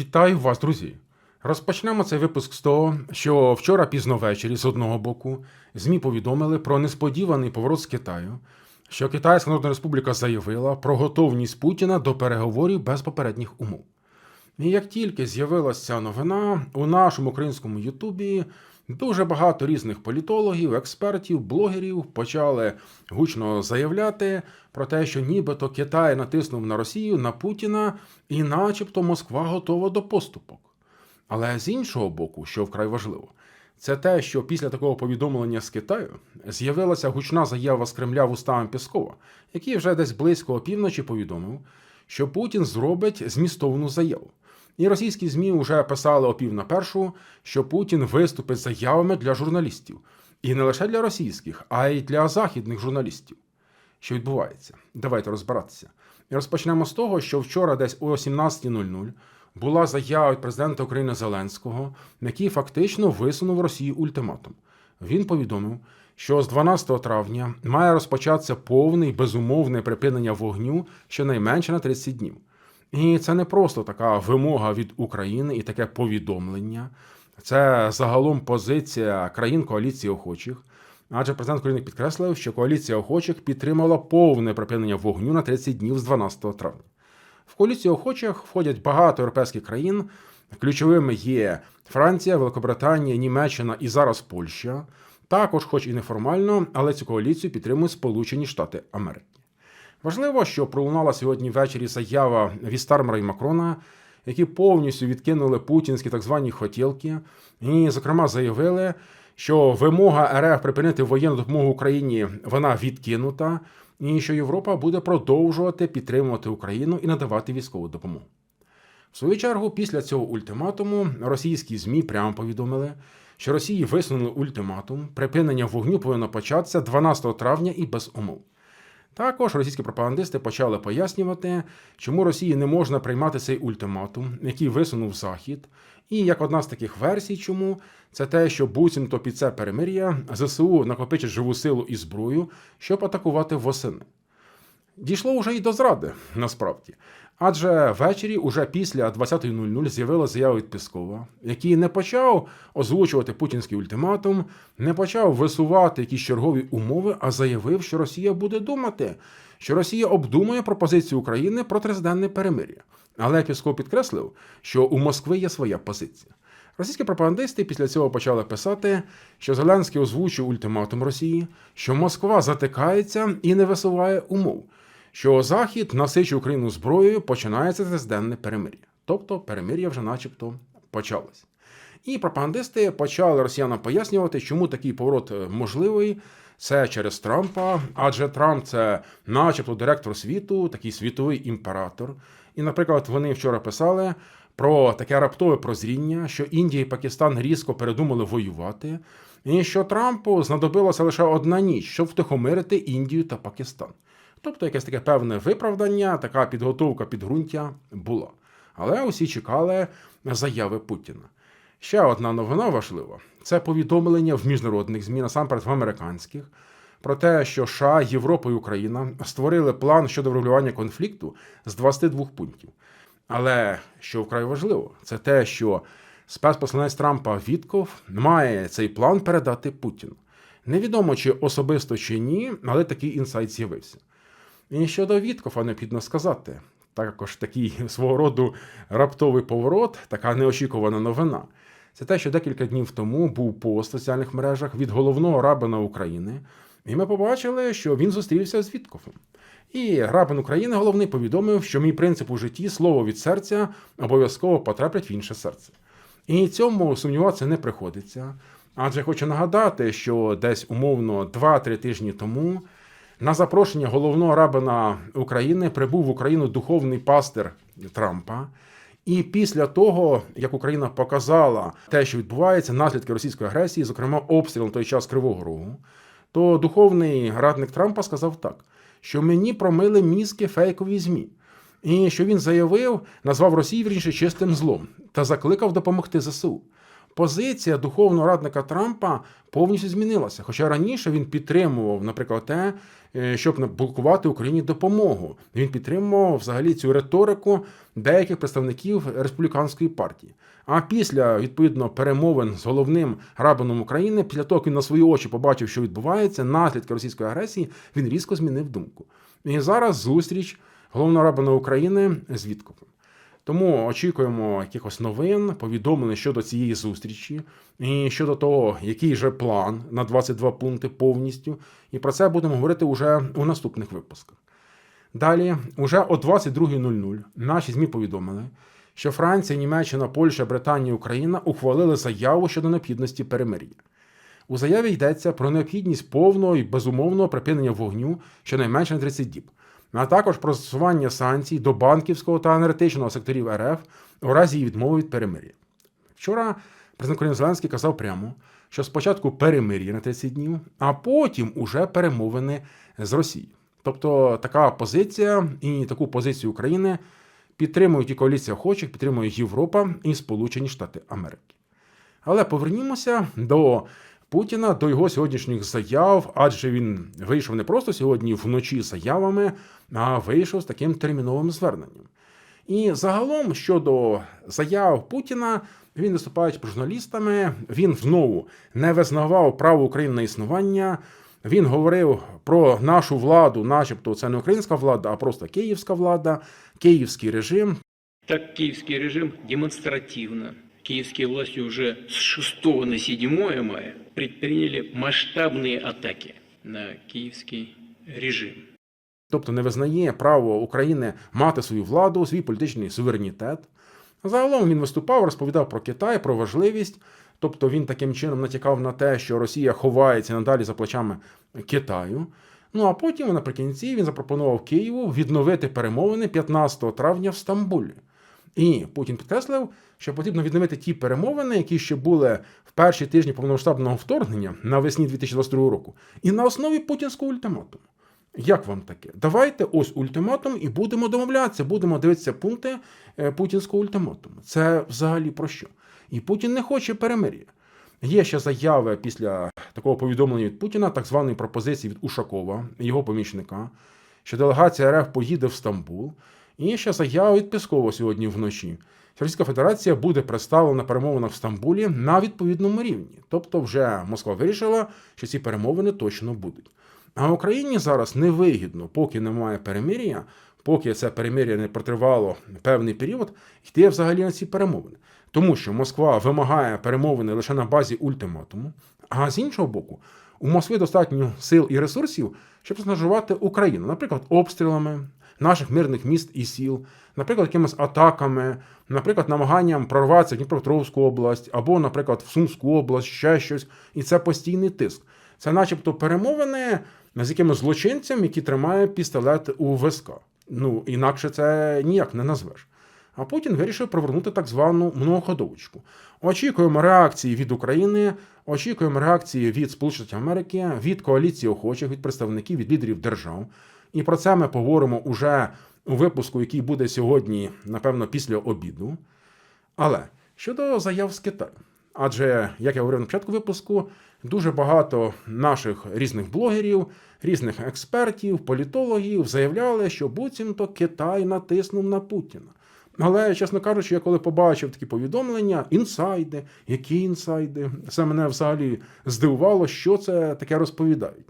Вітаю вас, друзі! Розпочнемо цей випуск з того, що вчора пізно ввечері, з одного боку, ЗМІ повідомили про несподіваний поворот з Китаю, що Китайська Народна Республіка заявила про готовність Путіна до переговорів без попередніх умов. І як тільки з'явилася ця новина, у нашому українському Ютубі дуже багато різних політологів, експертів, блогерів почали гучно заявляти про те, що нібито Китай натиснув на Росію, на Путіна, і начебто Москва готова до поступок. Але з іншого боку, що вкрай важливо, це те, що після такого повідомлення з Китаю з'явилася гучна заява з Кремля вустами Піскова, який вже десь близько опівночі повідомив, що Путін зробить змістовну заяву. І російські ЗМІ вже писали о пів на першу, що Путін виступить з заявами для журналістів. І не лише для російських, а й для західних журналістів. Що відбувається? Давайте розбиратися. І розпочнемо з того, що вчора, десь о 17.00, була заява від президента України Зеленського, який фактично висунув Росії ультиматум. Він повідомив, що з 12 травня має розпочатися повне і безумовне припинення вогню щонайменше на 30 днів. І це не просто така вимога від України і таке повідомлення. Це загалом позиція країн коаліції охочих. Адже президент України підкреслив, що коаліція охочих підтримала повне припинення вогню на 30 днів з 12 травня. В коаліцію охочих входять багато європейських країн. Ключовими є Франція, Великобританія, Німеччина і зараз Польща. Також, хоч і неформально, але цю коаліцію підтримують Сполучені Штати Америки. Важливо, що пролунала сьогодні ввечері заява Вістармера і Макрона, які повністю відкинули путінські так звані хотілки, і, зокрема, заявили, що вимога РФ припинити воєнну допомогу Україні вона відкинута, і що Європа буде продовжувати підтримувати Україну і надавати військову допомогу. В свою чергу, після цього ультиматуму російські ЗМІ прямо повідомили, що Росії висунули ультиматум, припинення вогню повинно початися 12 травня і без умов. Також російські пропагандисти почали пояснювати, чому Росії не можна приймати цей ультиматум, який висунув Захід. І як одна з таких версій, чому це те, що буцімто під це перемир'я ЗСУ накопичить живу силу і зброю, щоб атакувати восени. Дійшло вже і до зради, насправді. Адже ввечері, уже після 20.00, з'явилася заява від Піскова, який не почав озвучувати путінський ультиматум, не почав висувати якісь чергові умови, а заявив, що Росія буде думати, що Росія обдумує пропозицію України про триденне перемир'я. Але Пісков підкреслив, що у Москви є своя позиція. Російські пропагандисти після цього почали писати, що Зеленський озвучив ультиматум Росії, що Москва затикається і не висуває умов що Захід насичує Україну зброєю, починається триденне перемир'я. Тобто перемир'я вже начебто почалось. І пропагандисти почали росіянам пояснювати, чому такий поворот можливий. Це через Трампа, адже Трамп це, начебто, директор світу, такий світовий імператор. І, наприклад, вони вчора писали про таке раптове прозріння, що Індія і Пакистан різко передумали воювати, і що Трампу знадобилася лише одна ніч, щоб втихомирити Індію та Пакистан. Тобто якесь таке певне виправдання, така підготовка підґрунтя була. Але усі чекали заяви Путіна. Ще одна новина важлива це повідомлення в міжнародних ЗМІ, насамперед в американських, про те, що США, Європа і Україна створили план щодо врегулювання конфлікту з 22 пунктів. Але що вкрай важливо, це те, що спецпосланець Трампа Вітков має цей план передати Путіну. Невідомо чи особисто чи ні, але такий інсайт з'явився. І щодо Віткофа необхідно сказати, також такий свого роду раптовий поворот, така неочікувана новина. Це те, що декілька днів тому був пост в соціальних мережах від головного рабина України, і ми побачили, що він зустрівся з Віткофом. І рабин України головний повідомив, що мій принцип у житті слово від серця обов'язково потраплять в інше серце. І цьому сумніватися не приходиться. Адже хочу нагадати, що десь умовно 2-3 тижні тому. На запрошення головного рабина України прибув в Україну духовний пастир Трампа. І після того, як Україна показала те, що відбувається, наслідки російської агресії, зокрема обстріл на той час Кривого Рогу, то духовний радник Трампа сказав так, що мені промили мізки фейкові ЗМІ. І що він заявив, назвав Росію вірніше чистим злом та закликав допомогти ЗСУ. Позиція духовного радника Трампа повністю змінилася. Хоча раніше він підтримував, наприклад, те, е, щоб блокувати Україні допомогу. Він підтримував взагалі цю риторику деяких представників республіканської партії. А після відповідно перемовин з головним рабином України, після того, як він на свої очі побачив, що відбувається, наслідки російської агресії, він різко змінив думку. І зараз зустріч головного рабина України з Віткопом. Тому очікуємо якихось новин, повідомлень щодо цієї зустрічі і щодо того, який же план на 22 пункти повністю. І про це будемо говорити уже у наступних випусках. Далі, уже о 22.00 наші ЗМІ повідомили, що Франція, Німеччина, Польща, Британія, Україна ухвалили заяву щодо необхідності перемир'я. У заяві йдеться про необхідність повного і безумовного припинення вогню щонайменше на 30 діб, а також про застосування санкцій до банківського та енергетичного секторів РФ у разі відмови від перемир'я. Вчора президент України Зеленський казав прямо, що спочатку перемир'я на 30 днів, а потім уже перемовини з Росією. Тобто така позиція і таку позицію України підтримують і коаліція охочих, підтримує Європа і Сполучені Штати Америки. Але повернімося до Путіна, до його сьогоднішніх заяв, адже він вийшов не просто сьогодні вночі заявами, а вийшов з таким терміновим зверненням. І загалом щодо заяв Путіна, він виступаючи перед журналістами, він знову не визнавав право України на існування. Він говорив про нашу владу, начебто це не українська влада, а просто київська влада, київський режим. Так киевский режим демонстративно, киевские власти уже с 6 на 7 мая предприняли масштабные атаки на киевский режим. тобто не визнає право України мати свою владу, свій політичний суверенітет. Загалом він виступав, розповідав про Китай, про важливість. Тобто він таким чином натякав на те, що Росія ховається надалі за плечами Китаю. Ну а потім, наприкінці, він запропонував Києву відновити перемовини 15 травня в Стамбулі. І Путін підкреслив, що потрібно відновити ті перемовини, які ще були в перші тижні повномасштабного вторгнення навесні 2022 року, і на основі путінського ультиматуму. Як вам таке? Давайте ось ультиматум і будемо домовлятися, будемо дивитися пункти е, путінського ультиматуму. Це взагалі про що? І Путін не хоче перемир'я. Є ще заяви після такого повідомлення від Путіна, так званої пропозиції від Ушакова, його помічника, що делегація РФ поїде в Стамбул. І є ще заява від Піскова сьогодні вночі. Російська Федерація буде представлена на перемовинах в Стамбулі на відповідному рівні. Тобто, вже Москва вирішила, що ці перемовини точно будуть. А Україні зараз невигідно, поки немає перемир'я, поки це перемир'я не протривало певний період, йти взагалі на ці перемовини. Тому що Москва вимагає перемовини лише на базі ультиматуму, а з іншого боку, у Москви достатньо сил і ресурсів, щоб знажувати Україну, наприклад, обстрілами наших мирних міст і сіл, наприклад, якимись атаками, наприклад, намаганням прорватися в Дніпропетровську область або, наприклад, в Сумську область, ще щось. І це постійний тиск. Це, начебто, перемовини з якимось злочинцем, який тримає пістолет у виска. Ну, інакше це ніяк не назвеш. А Путін вирішив провернути так звану многоходовочку. Очікуємо реакції від України, очікуємо реакції від Сполучених Америки, від коаліції охочих, від представників, від лідерів держав. І про це ми поговоримо уже у випуску, який буде сьогодні, напевно, після обіду. Але щодо заяв з Китаю. Адже, як я говорив на початку випуску, дуже багато наших різних блогерів, різних експертів, політологів заявляли, що буцімто Китай натиснув на Путіна. Але, чесно кажучи, я коли побачив такі повідомлення, інсайди, які інсайди, це мене взагалі здивувало, що це таке розповідають.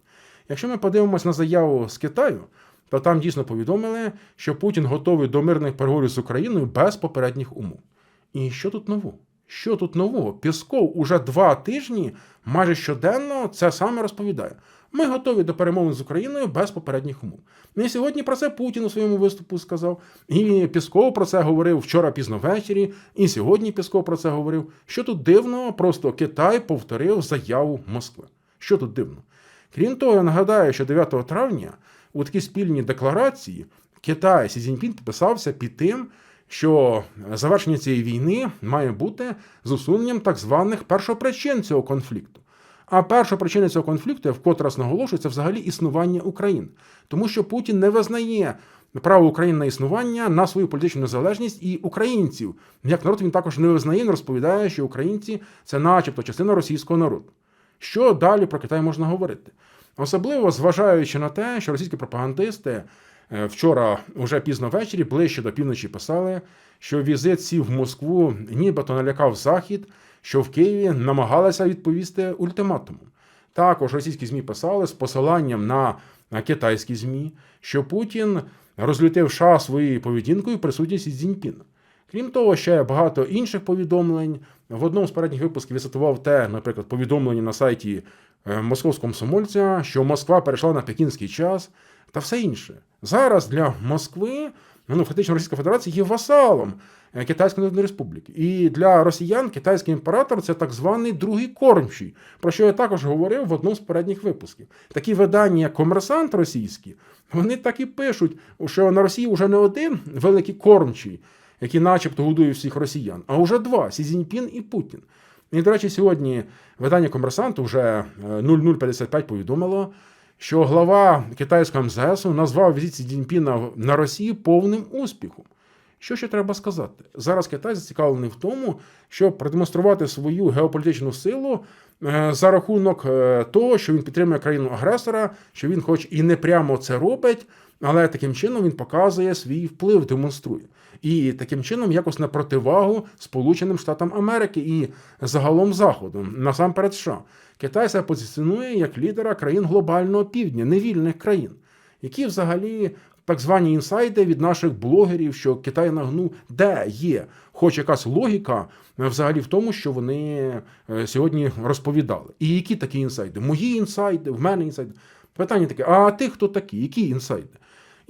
Якщо ми подивимось на заяву з Китаю, то там дійсно повідомили, що Путін готовий до мирних переговорів з Україною без попередніх умов. І що тут нового? Що тут нового? Пісков уже два тижні, майже щоденно, це саме розповідає. Ми готові до перемовин з Україною без попередніх умов. Ну і сьогодні про це Путін у своєму виступу сказав. І Пісков про це говорив вчора пізно ввечері, і сьогодні Пісков про це говорив. Що тут дивно, просто Китай повторив заяву Москви. Що тут дивно? Крім того, я нагадаю, що 9 травня у такій спільній декларації Китай Сі Цзіньпін підписався під тим, що завершення цієї війни має бути з усуненням так званих першопричин цього конфлікту. А перша причина цього конфлікту, я вкотре раз наголошую, це взагалі існування України, тому що Путін не визнає право України на існування, на свою політичну незалежність і українців. Як народ він також не визнає, він розповідає, що українці це, начебто, частина російського народу. Що далі про Китай можна говорити? Особливо зважаючи на те, що російські пропагандисти е, вчора, уже пізно ввечері, ближче до півночі писали, що візит сів в Москву нібито налякав Захід, що в Києві намагалися відповісти ультиматумом. Також російські ЗМІ писали з посиланням на на китайські ЗМІ, що Путін розлютив США своєю поведінкою в присутності Цзіньпіна. Крім того, ще багато інших повідомлень. В одному з передніх випусків я цитував те, наприклад, повідомлення на сайті е, московського комсомольця, що Москва перейшла на пекінський час та все інше. Зараз для Москви, ну фактично Російська Федерація є васалом е, Китайської Народної Республіки. І для росіян китайський імператор це так званий другий кормчий, про що я також говорив в одному з передніх випусків. Такі видання, як комерсант російські, вони так і пишуть, що на Росії вже не один великий кормчий, який начебто годує всіх росіян, а вже два Сі Цзіньпін і Путін. І, до речі, сьогодні видання комерсанту вже е, 0055 повідомило, що глава китайського МЗС назвав візит Сі Цзіньпіна на Росії повним успіхом. Що ще треба сказати? Зараз Китай зацікавлений в тому, щоб продемонструвати свою геополітичну силу е, за рахунок е, того, що він підтримує країну агресора, що він, хоч і не прямо це робить, але таким чином він показує свій вплив, демонструє. І таким чином якось на противагу Сполученим Штатам Америки і загалом Заходу, насамперед США. Китай себе позиціонує як лідера країн глобального півдня, невільних країн, які взагалі так звані інсайди від наших блогерів, що Китай нагнув, де є хоч якась логіка взагалі в тому, що вони е, сьогодні розповідали. І які такі інсайди? Мої інсайди, в мене інсайди. Питання таке: а ти хто такі? Які інсайди?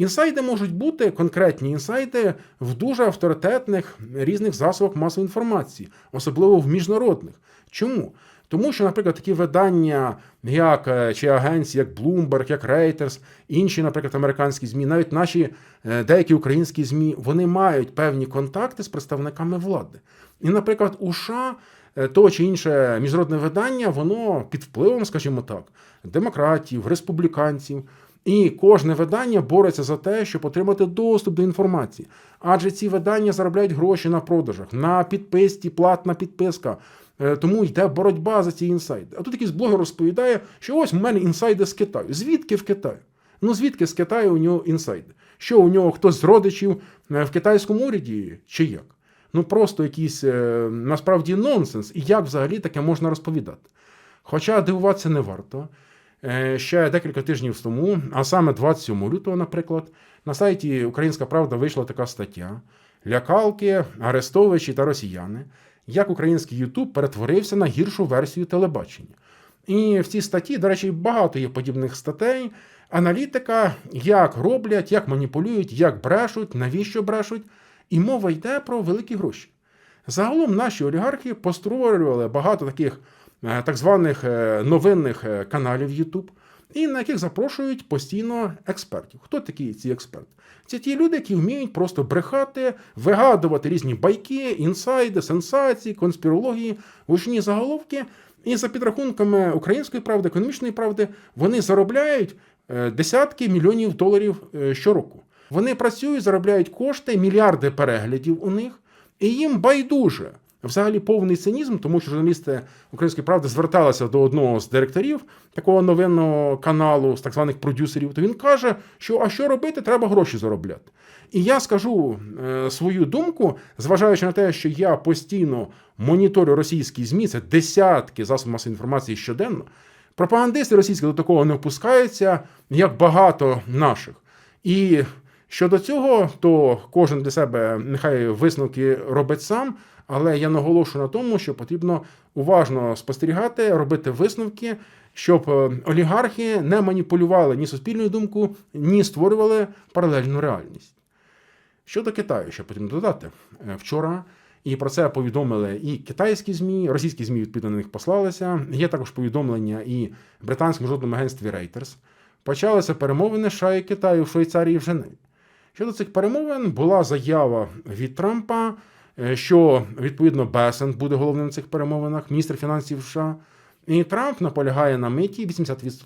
Інсайди можуть бути конкретні інсайди в дуже авторитетних різних засобах масової інформації, особливо в міжнародних. Чому? Тому що, наприклад, такі видання, як е, чи агенції, як Bloomberg, як Reuters, інші, наприклад, американські ЗМІ, навіть наші е, деякі українські ЗМІ, вони мають певні контакти з представниками влади. І, наприклад, у США е, то чи інше міжнародне видання, воно під впливом, скажімо так, демократів, республіканців. І кожне видання бореться за те, щоб отримати доступ до інформації. Адже ці видання заробляють гроші на продажах, на підписці, платна підписка. Е, Тому йде боротьба за ці інсайди. А тут якийсь блогер розповідає, що ось у мене інсайди з Китаю. Звідки в Китаю? Ну звідки з Китаю у нього інсайди? Що у нього хтось з родичів е, в китайському уряді чи як? Ну просто якийсь е, насправді нонсенс. І як взагалі таке можна розповідати? Хоча дивуватися не варто. Е, Ще декілька тижнів тому, а саме 27 лютого, наприклад, на сайті Українська Правда вийшла така стаття: Лякалки, Арестовичі та росіяни, як український Ютуб перетворився на гіршу версію телебачення. І в цій статті, до речі, багато є подібних статей. Аналітика, як роблять, як маніпулюють, як брешуть, навіщо брешуть. І мова йде про великі гроші. Загалом наші олігархи постворювали багато таких так званих е, новинних е, каналів YouTube, і на яких запрошують постійно експертів. Хто такі ці експерти? Це ті люди, які вміють просто брехати, вигадувати різні байки, інсайди, сенсації, конспірології, гучні заголовки. І за підрахунками української правди, економічної правди, вони заробляють е, десятки мільйонів доларів е, щороку. Вони працюють, заробляють кошти, мільярди переглядів у них, і їм байдуже. Взагалі повний цинізм, тому що журналісти Української правди зверталися до одного з директорів такого новинного каналу з так званих продюсерів. То він каже, що а що робити, треба гроші заробляти. І я скажу е, свою думку, зважаючи на те, що я постійно моніторю російські ЗМІ, це десятки засобів масової інформації щоденно. Пропагандисти російські до такого не впускаються, як багато наших. І щодо цього, то кожен для себе нехай висновки робить сам. Але я наголошую на тому, що потрібно уважно спостерігати, робити висновки, щоб е, олігархи не маніпулювали ні суспільною думкою, ні створювали паралельну реальність. Щодо Китаю, ще потрібно додати Е, вчора. І про це повідомили і китайські ЗМІ, російські ЗМІ відповідно на них послалися. Є також повідомлення і британському жодному агентстві Reuters. Почалися перемовини США і Китаю в Швейцарії в Женеві. Щодо цих перемовин була заява від Трампа, е, що відповідно Бесент буде головним на цих перемовинах, міністр фінансів США. І Трамп наполягає на миті 80%.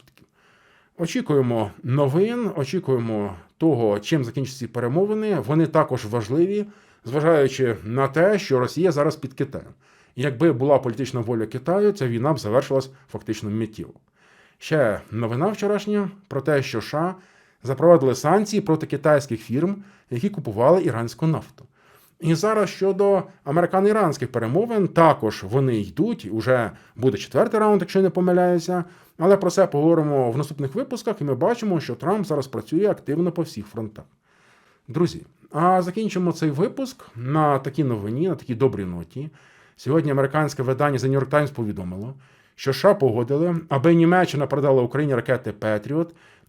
Очікуємо новин, очікуємо того, чим закінчаться ці перемовини. Вони також важливі, зважаючи на те, що Росія зараз під Китаєм. Якби була політична воля Китаю, ця війна б завершилась фактично миттєво. Ще новина вчорашня про те, що США запровадили санкції проти китайських фірм, які купували іранську нафту. І зараз щодо американо-іранських перемовин, також вони йдуть. Уже буде четвертий раунд, якщо не помиляюся. Але про це поговоримо в наступних випусках, і ми бачимо, що Трамп зараз працює активно по всіх фронтах. Друзі, а закінчимо цей випуск на такій новині, на такій добрій ноті. Сьогодні американське видання The New York Times повідомило, що США погодили, аби Німеччина передала Україні ракети Петріот